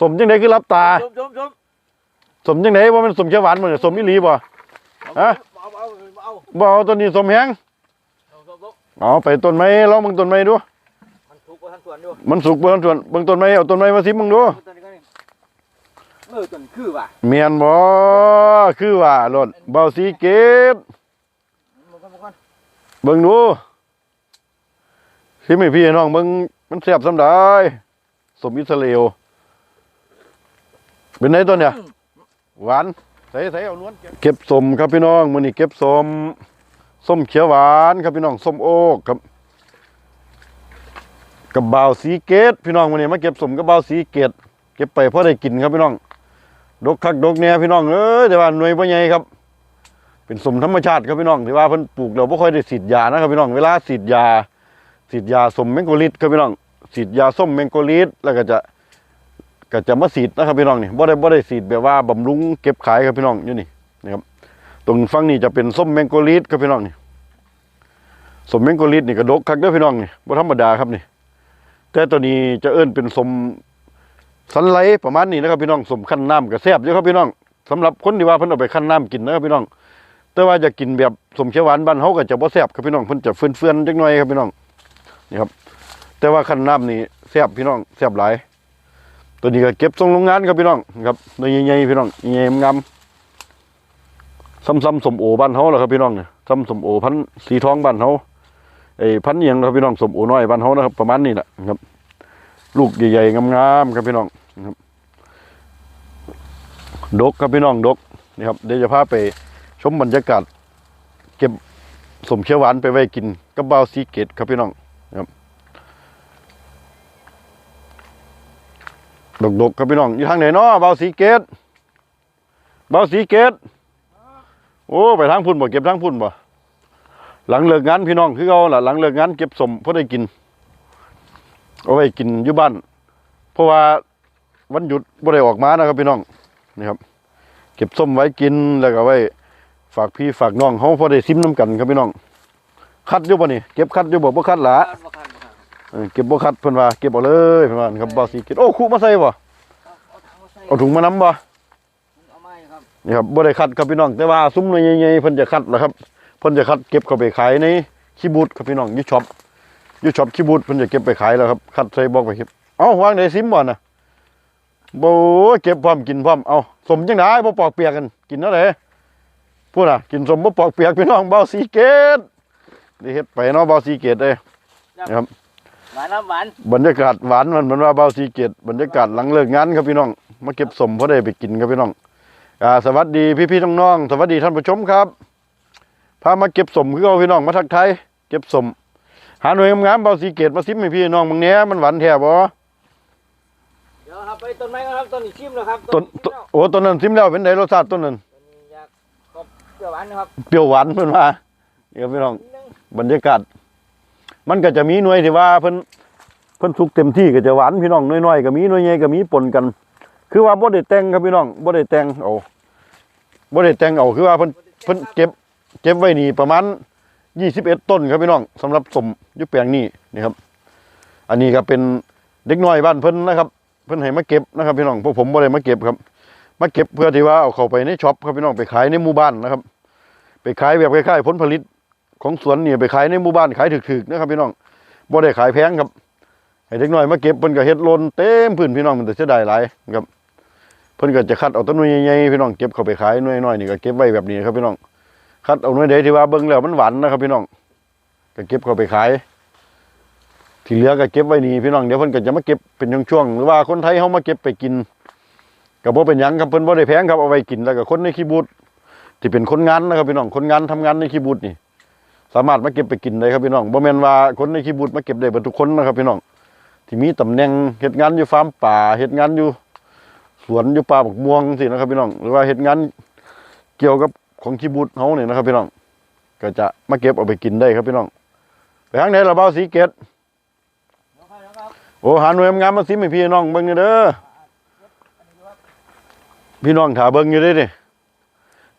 สมจังไดคือรับตา ชมชมชมสมจังไดว่ามันสมเขียวหวานมันสมอีหลีบ่ ฮะ เอาเอาเอาบ่เอาตัวนี้สมแฮงเอาเอาเอาเอาไปต้นไม้ลองเบิ่งต้นไม้ดู มันถูกกว่าทั้งส่วนอยู่มันสุกเบิ่งส่วนเบิ่งต้นไม้เอาต้นไม้มาสิมึงดูตัวนี้ก็นี่เออตัวนี้คือว่ะเมียนบ่คือว่าโลดเบาสีเกตมันก็มันก็เบิ่งดูสิไม่พี่น้องเบิ่งมันแซ่บสำได้สมอิสราเอล เป็นไงตัวเนี่ยหวานใส่ใส่เอานวลเก็บเก็บสมครับพี่น้องมื้อนี้เก็บสมส้มเขียวหวานครับพี่น้องส้มโอ๊กครับกับบ่าวสีเกตพี่น้องวันนี้มาเก็บสมกับบ่าวสีเกตเก็บไปเพราะได้กินครับพี่น้องดกคักดกแหน่พี่น้องเอ้ยแต่ว่าหน่วยบ่ใหญ่ครับ เป็นสมธรรมชาติครับพี่น้องที่ว่าเพิ่นปลูกเราบ่ค่อยได้ฉีดยานะครับพี่น้องเวลาฉีดยาฉีดยาสมแมงโกลิดครับพี่น้องฉีดยาส้มแมงโกลิดแล้วก็จะ ก็จะมาฉีดนะครับพี่น้องนี่บ่ได้บ่ได้ฉีดแบบว่าบำรุงเก็บขายครับพี่น้องอยู่นี่นะครับตรงฝั่งนี้จะเป็นส้มแมงโกลิดครับพี่น้องนี่สมแมงโกลิดนี่ก็ดกคักเด้อพี่น้องนี่บ่ธรรมดาครับนี่ แต่ตัวนี้จะเอิ้นเป็นสมสันไหลประมาณนี้นะครับพี่น้องสมขั้นน้ำกับแซ่บเยอะครับพี่น้องสำหรับคนที่ว่าเพิ่นเอาไปขั้นน้ำกินนะครับพี่น้อง แต่ว่าจะกินแบบสมเขียวหวานบ้านเฮาก็จะบ่แซ่บครับพี่น้องเพิ่นจะเฟื่อนๆจักหน่อยครับพี่น้องนี่ครับ แต่ว่าขั้นน้ำนี่แซ่บพี่น้องแซ่บหลาย ตัวนี้ก็เก็บส่งโรงงานครับพี่น้องครับตัวใหญ่ๆพี่น้องใหญ่งามซ้ำๆสมโอบ้านเฮาแหละครับพี่น้องเนี่ยซ้ำสมโอพันสีทองบ้านเฮาไอ้พันเอียงครับพี่น้องสมโอน้อยบ้านเฮานะครับ ประมาณนี้แหละครับ ลูกใหญ่ๆงามๆครับพี่น้องนะครับ ดกครับพี่น้องดกนี่ครับเดี๋ยวจะพาไปชมบรรยากาศ เก็บสมเขียวหวานไปไว้กินกับบ่าซีเกตครับพี่น้องครับ ดกๆครับพี่น้องอยู่ทางไหนเนาะเบาวซีเกตเบาวซีเกตโอ้ไปทางพุ่นบ่เก็บทางพุ่นบ่หลังเลิกงานพี่น้องคือเขาล่ะหลังเลิกงานเก็บสมเพอได้กิน เอาไว้กินอยู่บ้าน เพราะว่าวันหยุดบ่ได้ออกมานะครับพี่น้องนี่ครับ เก็บส้มไว้กินแล้วก็ไว้ ฝากพี่ฝากน้องเขาพอได้ซิมน้ำกันครับพี่น้องคัดอยู่บ่นี่เก็บคัดอยู่บ่บ่คัดหละ เออเก็บบ่คัดเพิ่นว่าเก็บเอาเลยเพิ่นว่าครับบ่สิเก็บโอ้คู่มาใส่บ่เอาเอาถังมาใส่เอาถุงมานํบ่เอาไม้ครับนี่ครับบ่ได้คัดครับพี่น้องแต่ว่าซุ้มหน่วยใหญ่ๆเพิ่นจะคัดแหละครับเพิ่นจะคัดเก็บเข้าไปขายในคีบูดครับพี่น้องอยู่ช็อปอยู่ช็อปคีบูดเพิ่นจะเก็บไปขายแล้วครับคัดใส่บอกไปเก็บเอ้าวางได้ซิมบ่น่ะบ่เก็บพร้อมกินพร้อมเอ้าสมจังได๋บ่ปอกเปียกกันกินเนาะเด้พูดน่ะกินสมบ่ปอกเปียกพี่น้องเบาสีเกตนี่เฮ็ดไปเนาะเบาสีเกตเด้ครับ หวานน้ำหวานบรรยากาศหวานมันเหมือนว่าเบาสีเกตบรรยากาศหลังเลิกงานครับพี่น้อง มาเก็บสมพอได้ไปกินครับพี่น้องอ่าสวัสดีพี่ๆน้องๆสวัสดีท่านผู้ชมครับพามาเก็บสมคือเอาพี่น้องมาทักทายเก็บสมหาหน่วยงามๆเบาสีเกตมาซิมให้พี่น้องบางเนี้ยมันหวานแท้บ่เดี๋ยวครับไปต้นไม้ก่อนครับต้นนี้ชิมแล้วครับต้นต้นโอ้ต้นนั้นซิมแล้วเป็นไดรสชาติต้นนั้นต้นนี้อยากครบเปรี้ยวหวานนะครับเปรี้ยวหวานเพิ่นว่านี่ครับพี่น้องนิดนึงบรรยากาศ มันก็จะมีหน่วยที่ว่าเพิ่นเพิ่นสุกเต็มที่ก็จะหวานพี่น้องน้อยๆก็มีหน่วยใหญ่ก็มีปนกัน คือว่าบ่ได้แต่งครับพี่น้องบ่ได้แต่งเอาบ่ได้แต่งเอาคือว่าเพิ่นเพิ่นเก็บ เก็บไว้นี่ประมาณ21ต้นครับพี่น้องสำหรับสมยู่แปลงนี้นี่ครับ อันนี้ก็เป็นเด็กน้อยบ้านเพิ่นนะครับ เพิ่นให้มาเก็บนะครับพี่น้องพวกผมบ่ได้มาเก็บครับ มาเก็บเพื่อที่ว่าเอาเข้าไปในช็อปครับพี่น้องไปขายในหมู่บ้านนะครับ ไปขายแบบคล้ายๆผลผลิต ของสวนเนี่ยไปขายในหมู่บ้านขายถึกๆนะครับพี่น้องบ่ได้ขายแพงครับให้เด็กน้อยมาเก็บเพิ่นก็เฮ็ดลนเต็มพื้นพี่น้องมันแต่เสียดายหลายครับเพิ่นก็จะคัดเอาต้นหน่วยใหญ่ๆพี่น้องเก็บเข้าไปขายหน่วยน้อยนี่ก็เก็บไว้แบบนี้ครับพี่น้องคัดเอาหน่วยใดที่ว่าเบิ่งแล้วมันหวานนะครับพี่น้องก็เก็บเข้าไปขายที่เหลือก็เก็บไว้นี่พี่น้องเดี๋ยวเพิ่นก็จะมาเก็บเป็นช่วงๆหรือว่าคนไทยเฮามาเก็บไปกินก็บ่เป็นหยังครับเพิ่นบ่ได้แพงครับเอาไว้กินแล้วก็คนในคีบูดที่เป็นคนงานนะครับพี่น้องคนงานทำงานในคีบูดนี่ สามารถมาเก็บไปกินได้ครับพี่น้องบ่แม่นว่าคนในคีบูดมาเก็บได้เบิดทุกคนนะครับพี่น้องที่มีตำแหน่งเฮ็ดงานอยู่ฟาร์มป่าเฮ็ดงานอยู่สวนอยู่ป่าบักม่วงสินะครับพี่น้องหรือว่าเฮ็ดงานเกี่ยวกับของคีบูดเฮาเนี่ยนะครับพี่น้องก็จะมาเก็บเอาไปกินได้ครับพี่น้องไปทางไหนล่ะเบาสีเกตโอ้หาหน่วยงามมาซิให้พี่น้องเบิ่งนี่เด้อพี่น้องถาเบิ่งอยู่ด้วยนี่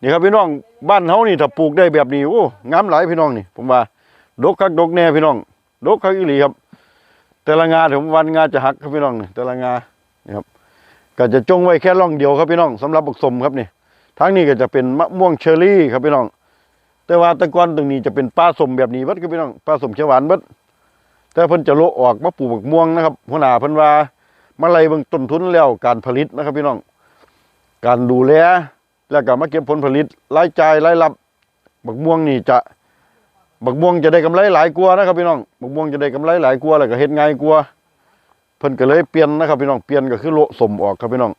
นี่ครับพี่น้องบ้านเฮานี่ถ้าปลูกได้แบบนี้โอ้งามหลายพี่น้องนี่ ผมว่าดกคักดกแน่พี่น้องดกคักอีหลีครับ แต่ละงาผมวันงาจะหักครับพี่น้องนี่แต่ละงานี่ครับก็จะจงไว้แค่ร่องเดียวครับพี่น้องสำหรับบกสมครับนี่ทางนี้ก็จะเป็นมะม่วงเชอรี่ครับพี่น้อง แต่ว่าตะกอนตรงนี้จะเป็นปลาสมแบบนี้บัดครับพี่น้องปลาสมเขียวหวานบัดแต่เพิ่นจะโละออกมาปลูกบักม่วงนะครับหัวหน้าเพิ่นว่ามาไล่เบิ่งต้นทุนแล้วการผลิตนะครับพี่น้อง การดูแล แล้วก็มาเก็บผลผลิตรายจ่ายรายรับ บักม่วงนี่จะ บักม่วงจะได้กำไรหลายกว่านะครับพี่น้อง บักม่วงจะได้กำไรหลายกว่าแล้วก็เฮ็ดง่ายกว่าเพิ่นก็เลยเปลี่ยนนะครับพี่น้อง เปลี่ยนก็คือโละสมออกครับพี่น้อง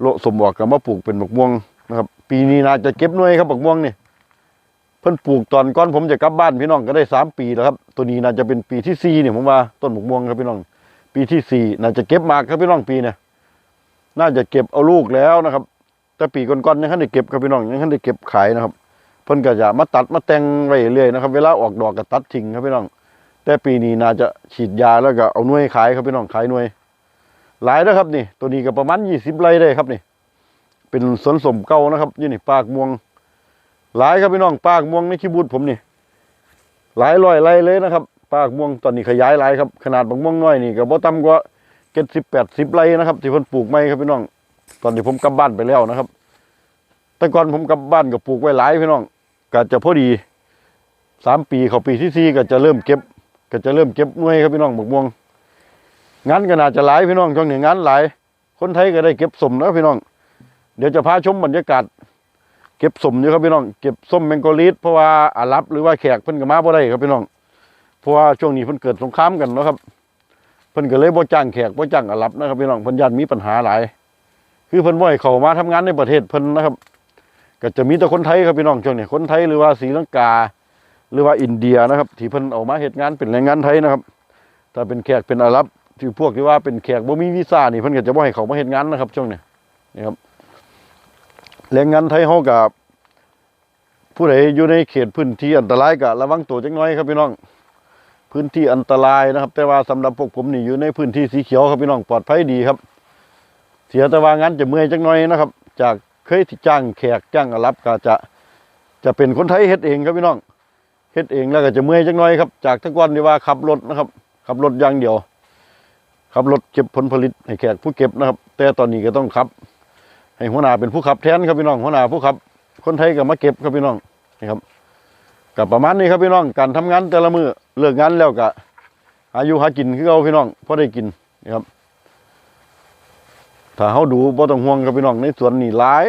โละสมออกก็มาปลูกเป็นบักม่วงนะครับ ปีนี้น่าจะเก็บหน่วยครับบักม่วงนี่ เพิ่นปลูกตอนก่อนผมจะกลับบ้านพี่น้องก็ได้สามปีแล้วครับ ตัวนี้น่าจะเป็นปีที่สี่เนี่ยผมว่าต้นหมกม่วงครับพี่น้อง ปีที่สี่น่าจะเก็บมากครับพี่น้องปีเนี่ยน่าจะเก็บเอาลูกแล้วนะครับ แต่ปีก่อนๆยังท่านได้เก็บครับพี่น้องยังท่านได้เก็บขายนะครับเพิ่นก็จะมาตัดมาแต่งไว้เรื่อยนะครับ เวลาออกดอกก็ตัดทิ้งครับพี่น้อง แต่ปีนี้น่าจะฉีดยาแล้วก็เอาหน่วยขายครับพี่น้องขายหน่วย หลายนะครับนี่ ตัวนี้ก็ประมาณยี่สิบไร่ได้ครับนี่ เป็นสวนสมเก่านะครับยู่นี่ปากม่วง หลายครับพี่น้องปากม่วงในขี้บูดผมนี่ หลายร้อยไร่เลยนะครับปากม่วงตอนนี้ขยายหลายครับขนาดบางม่วงน้อยนี่ก็บ่ต่ำกว่าเจ็ดสิบแปดสิบไร่นะครับที่เพิ่นปลูกไม้ครับพี่น้อง ตอนนี้ผมกลับบ้านไปแล้วนะครับ แต่ก่อนผมกลับบ้านก็ปลูกไว้หลายพี่น้องก็จะพอดีสามปีเขาปีที่สี่ก็จะเริ่มเก็บ ก็จะเริ่มเก็บหน่วยครับพี่น้องบักม่วงงานก็น่าจะหลายพี่น้องช่วงนี้งานหลาย คนไทยก็ได้เก็บสมนะพี่น้อง เดี๋ยวจะพาชมบรรยากาศ เก็บสมอยู่ครับพี่น้อง เก็บส้มแมงโกลีดเพราะว่าอารับหรือว่าแขกเพิ่นก็มาบ่ได้ครับพี่น้อง เพราะว่าช่วงนี้เพิ่นเกิดสงครามกันเนาะครับ เพิ่นก็เลยบ่จ้างแขกบ่จ้างอารับนะครับพี่น้องเพิ่นย่านมีปัญหาหลาย คือเพิ่นบ่ให้เข้ามาทำงานในประเทศเพิ่นนะครับ ก็จะมีแต่คนไทยครับพี่น้องช่วงนี้คนไทยหรือว่าศรีลังกา หรือว่าอินเดียนะครับ ที่เพิ่นเอามาเฮ็ดงานเป็นแรงงานไทยนะครับ ถ้าเป็นแขกเป็นอาหรับที่พวกที่ว่าเป็นแขกบ่มีวีซ่านี่เพิ่นก็จะบ่ให้เขามาเฮ็ดงานนะครับ ช่วงนี้นี่ครับแรงงานไทยเฮากับผู้ใดอยู่ในเขตพื้นที่อันตรายก็ระวังตัวจักหน้อยครับพี่น้อง พื้นที่อันตรายนะครับ แต่ว่าสำหรับพวกผมนี่อยู่ในพื้นที่สีเขียวครับพี่น้องปลอดภัยดีครับ เสียแต่ว่างานจะเมื่อยจักหน้อยนะครับ จากเคยที่จ้างแขกจ้างอารับก็จะจะเป็นคนไทยเฮ็ดเองครับพี่น้องเฮ็ดเองแล้วก็จะเมื่อยจักหน้อยครับ จากแตะกอนที่ว่าขับรถนะครับ ขับรถอย่างเดียว ขับรถเก็บผลผลิตให้แขกผู้เก็บนะครับ แต่ตอนนี้ก็ต้องขับ ให้หัวหน้าเป็นผู้ขับแทนครับพี่น้องหัวหน้าผู้ขับ คนไทยก็มาเก็บครับพี่น้องนี่ครับกับประมาณนี้ครับพี่น้องการทำงานแต่ละมือเลิกงานแล้วก็อายุหากินคือเอาพี่น้องพอได้กินนี่ครับ ถ้าเขาดูบ่ต้องห่วงครับพี่น้องในสวนนี่หลาย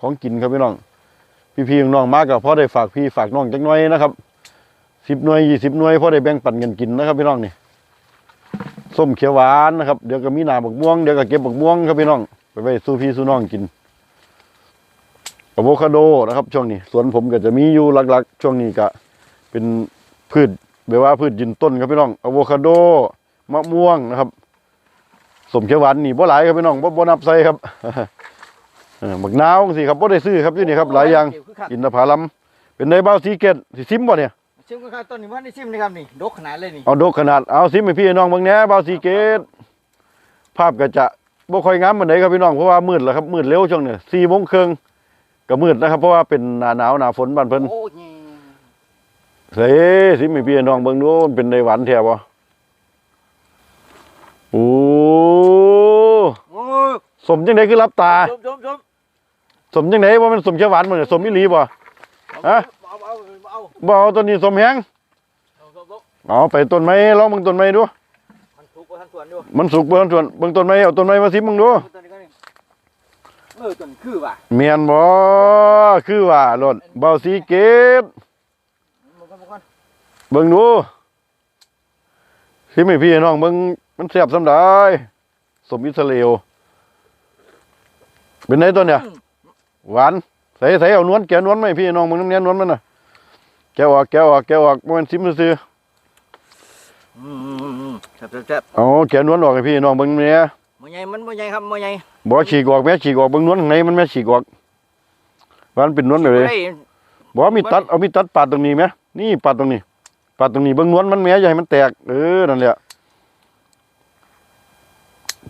ของกินครับพี่น้อง พี่ๆน้องมาก็พอได้ฝากพี่ฝากน้องจักหน่อยนะครับสิบหน่วยยี่สิบหน่วยพ่อได้แบ่งปันกันกินนะครับพี่น้องนี่ส้มเขียวหวานนะครับเดี๋ยวก็มีหนาบักม่วงเดี๋ยวก็เก็บบักม่วงครับพี่น้อง ไปไว้สู้พี่สู้น้องกินอะโวคาโดนะครับ ช่วงนี้สวนผมก็จะมีอยู่หลักๆ ช่วงนี้ก็เป็นพืชแบบว่าพืชยืนต้นครับพี่น้องอะโวคาโดมะม่วงนะครับ สมเขียวหวานนี่บ่หลายครับพี่น้องบ่บ่นับใส่ครับเออบักนาวสิครับบ่ได้ซื้อครับอยู่นี่ครับหลายอย่างอินทผลัมเป็นในบ้าวสีเกตสิซิมบ่เนี่ยชิมกันครับต้นนี้ว่าได้ชิมนะครับนี่ดกขนาดเลยนี่เอาดกขนาดเอาซิมให้พี่น้องเบิ่งแหน่บ้าวสีเกตภาพก็จะบ่ค่อยงามปานใดครับพี่น้องเพราะว่ามืดแล้วครับมืดเร็วช่วงนี้4โมงครึ่งก็มืดนะครับ เพราะว่าเป็นหน้าหนาวหน้าฝนบ้านเพิ่นโอ้ยเฮ้สิมีพี่น้องเบิ่งดูมันเป็นในหวานแท้บ่โอ้โอ้ย สมจังไดคือรับตา ชมชมชมสมจังไดว่ามันสมเขียวหวานบ่เนี่ยสมอีหลีบ่ฮะเอาเอาเอาบ่เอาต้นนี้สมแฮงเอาเอาเอาเอาไปต้นไม้ลองเบิ่งต้นไม้ดู มันทุกข์กว่าท่านส่วนอยู่มันสุกบ่ทันส่วนเบิ่งต้นไม้เอาต้นไม้มาสิมึงดูต้นนี้ก็นี่เออต้นคือว่ะแม่นบ่คือว่าโลดเบาสีเกตมันก็มันก็เบิ่งดูสิมีพี่น้องเบิ่งมันแซ่บซำใดสมอิสราเอล เป็นไงต้นเนี่ย หวานใส่ใส่เอานวลแกะนวลไหมพี่น้องมึงน้ำเนี้ยนวลมันน่ะแกะออกแกะออกแกะออกมันซิมซื้ออืมอืมอืมแซ่บแซ่บแซ่บๆเอาแกะนวลออกให้พี่น้องเบิ่งเนี้ยมันใหญ่มันมันใหญ่ครับมันใหญ่บ่ฉีกออกแม่ฉีกออกเบิ่งนวลข้างในมันแม่ฉีกออกว่ามันเป็นนวลแบบนี้ได้บ่มีตัดเอามีตัดปาดตรงนี้ไหมนี่ปาดตรงนี้ปาดตรงนี้เบิ่งนวลมันแม่อย่าให้มันแตกเออนั่นแหละ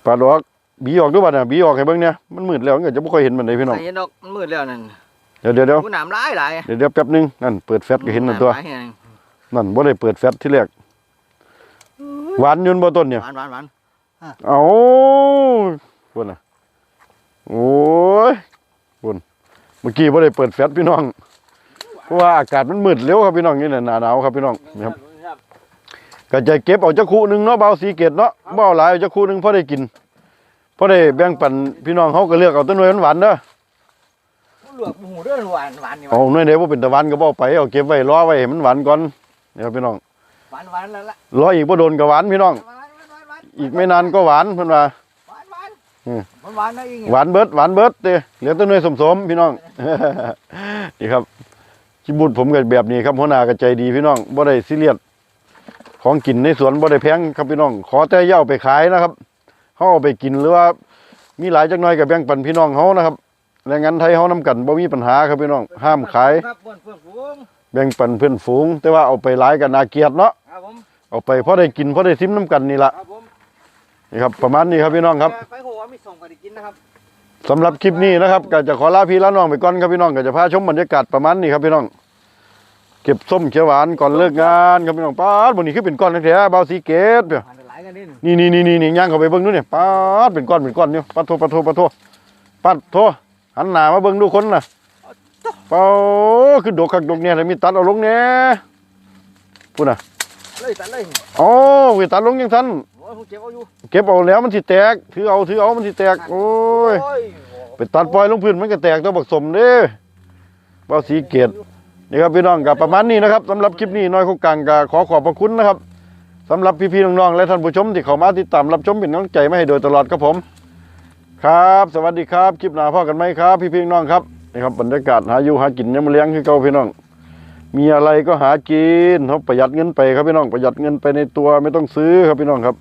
ปาดออก บีออกด้วยบัดน่ะบีออกให้เบิ่งเนี่ยมันมืดแล้วมันก็จะบ่ค่อยเห็นมันได้พี่น้องไอ้ดอกมันมืดแล้วนั่นเดี๋ยวเดี๋ยวเดี๋ยวกูน้ำลายหลายเดี๋ยวเดี๋ยวแป๊บนึงนั่นเปิดแฟลชก็เห็นนั่นตัวำลายแห้งนั่นบ่ได้เปิดแฟลชที่แรกหวานอยืนบ่ต้นเนี่ยหวานหวานหวานเอาพุ่นน่ะโอ้ยคุณเมื่อกี้บ่ได้เปิดแฟลชพี่น้องเพราะว่าอากาศมันมืดเร็วครับพี่น้องนี่แหละหนาหนาวครับพี่น้องนี่ครับครับก็จะเก็บเอาจักคู่หนึงเนาะเบาสีเกตเนาะเบาหลายเอาจักคู่หนึงพอได้กิน พอได้แบ่งปันพี่น้องเขาก็เลือกเอาแต้นหน่วยหวานๆเด้อหลวกหมูเด้อหวานหวานนี่เอาหน่วยใดบ่เป็นตะหวันก็บ่เอาไปเอาเก็บไว้รอไว้ให้มันหวานก่อนนี่ครับพี่น้องหวานหวานแล้วละรออีกบ่โดนก็หวานพี่น้อง หวานหวานหวานหวานอีกไม่นานก็หวานเพิ่นว่า หวานหวานอืม หวานหวานนะอีกหวานเบิดหวานเบิดเด้เหลือแต่หน่วยสมๆพี่น้อง นี่ครับชิบุตผมก็แบบนี้ครับหัวหน้าก็ใจดีพี่น้องบ่ได้ซีเรียสของกินในสวนบ่ได้แพงครับพี่น้อง ขอแต่อย่าเอาไปขายนะครับ เฮาเอาไปกินหรือว่ามีหลายจักหน่อยก็แบ่งปันพี่น้องเฮานะครับแรงงานไทยเฮานํกันบ่มีปัญหาครับพี่น้องห้ามขายครับเพื่อนเพื่อนฝูงแบ่งปันเพื่อนฝูง แต่ว่าเอาไปหลายก็น่าเกลียดเนาะครับผมเอาไปพอได้กินพอได้ซิมน้กันนี่ล่ะครับผมนี่ครับประมาณนี้ครับพี่น้องครับไปหัวมีส่งกันกินนะครับสำหรับคลิปนี้นะครับก็จะขอลาพี่ลาน้องไปก่อนครับพี่น้องก็จะพาชมบรรยากาศประมาณนี้ครับพี่น้อง เก็บส้มเขียวหวานก่อนเลิกงานครับพี่น้องป้าดบนนี้คือเป็นก้อนแท้ๆเบาสีเกตเปียหวานหลาย กันนี่นี่นี่นี่นี่นี่ย่างเข้าไปเบิ่งดูเนี่ยป้าดเป็นก้อนเป็นก้อนเนี่ยปัดโทปัดโทปัดโทปัดโทหันหน้ามาเบิ่งดูคนน่ะเป้าคือดกคักดกเนี่ยแต่มีตัดเอาลงเนี่ยพูดน่ะเลยตัดเลยโอ้ยตัดลงยังทันโอ้ยผมเจ็บเอาอยู่เก็บเอาแล้วมันสิแตกถือเอาถือเอามันสิแตกโอ้ยโอ้ยไปตัดปล่อยลงพื้นมันก็แตกตัวบักสมเด้เบาสีเกตนี่ครับพี่น้องกับประมาณนี้นะครับสำหรับคลิปนี้น้อยคุกกลางก็ขอขอบพระคุณนะครับ สำหรับพี่ๆน้องๆและท่านผู้ชมที่เข้ามาติดตามรับชมเป็นกำลังใจมาให้โดยตลอดครับผม ครับ สวัสดีครับคลิปหน้าพ่อกันไหมครับ พี่ๆน้องครับนี่ครับบรรยากาศหาอยู่หากินยังมาเลี้ยงคือเก่าพี่น้อง มีอะไรก็หากินเขาประหยัดเงินไปครับพี่น้องประหยัดเงินไปในตัวไม่ต้องซื้อครับพี่น้องครับ